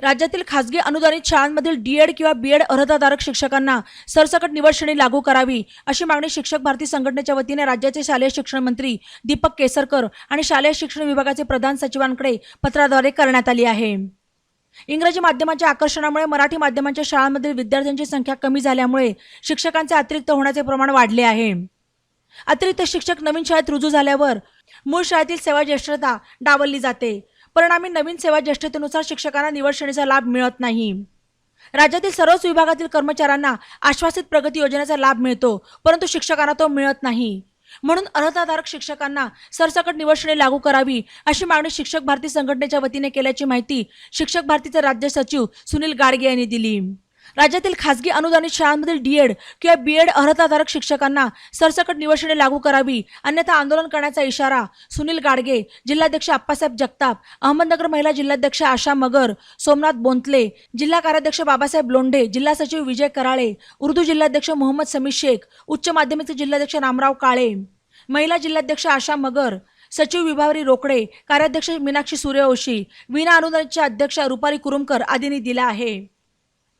राज्यातील खासगी अनुदानित शाळांमधील डीएड किंवा बीएड अर्हताधारक शिक्षकांना सरसकट निवड श्रेणी लागू करावी अशी मागणी शिक्षक भारती संघटनेच्या वतीने राज्याचे शालेय शिक्षण मंत्री दीपक केसरकर आणि शालेय शिक्षण विभागाचे प्रधान सचिवांकडे पत्राद्वारे करण्यात आली आहे. इंग्रजी माध्यमाच्या आकर्षणामुळे मराठी माध्यमांच्या शाळांमधील विद्यार्थ्यांची संख्या कमी झाल्यामुळे शिक्षकांचे अतिरिक्त होण्याचे प्रमाण वाढले आहे. अतिरिक्त शिक्षक नवीन शाळेत रुजू झाल्यावर मूळ शाळेतील सेवा ज्येष्ठता डावलली जाते. परिणामी नवीन सेवा ज्येष्ठतेनुसार शिक्षकांना निवड श्रेणीचा लाभ मिळत नाही. राज्यातील सर्वच विभागातील कर्मचाऱ्यांना आश्वासित प्रगती योजनेचा लाभ मिळतो परंतु शिक्षकांना तो मिळत नाही. म्हणून अर्हताधारक शिक्षकांना सरसकट निवड श्रेणी लागू करावी अशी मागणी शिक्षक भारती संघटनेच्या वतीने केल्याची माहिती शिक्षक भारतीचे राज्य सचिव सुनील गाडगे यांनी दिली. राज्यातील खासगी अनुदानित शाळांमधील डीएड किंवा बीएड अर्हताधारक शिक्षकांना सरसकट निवड लागू करावी अन्यथा आंदोलन करण्याचा इशारा सुनील गाडगे जिल्हाध्यक्ष आप्पासाहेब जगताप अहमदनगर महिला जिल्हाध्यक्ष आशा मगर सोमनाथ बोंतले जिल्हा कार्याध्यक्ष बाबासाहेब लोंढे जिल्हा सचिव विजय कराळे उर्दू जिल्हाध्यक्ष मोहम्मद समी शेख उच्च माध्यमिक जिल्हाध्यक्ष रामराव काळे महिला जिल्हाध्यक्ष आशा मगर सचिव विभावरी रोकडे कार्याध्यक्ष मीनाक्षी सूर्यवंशी विना अनुदानच्या अध्यक्ष रुपारी कुरुमकर आदींनी दिला आहे.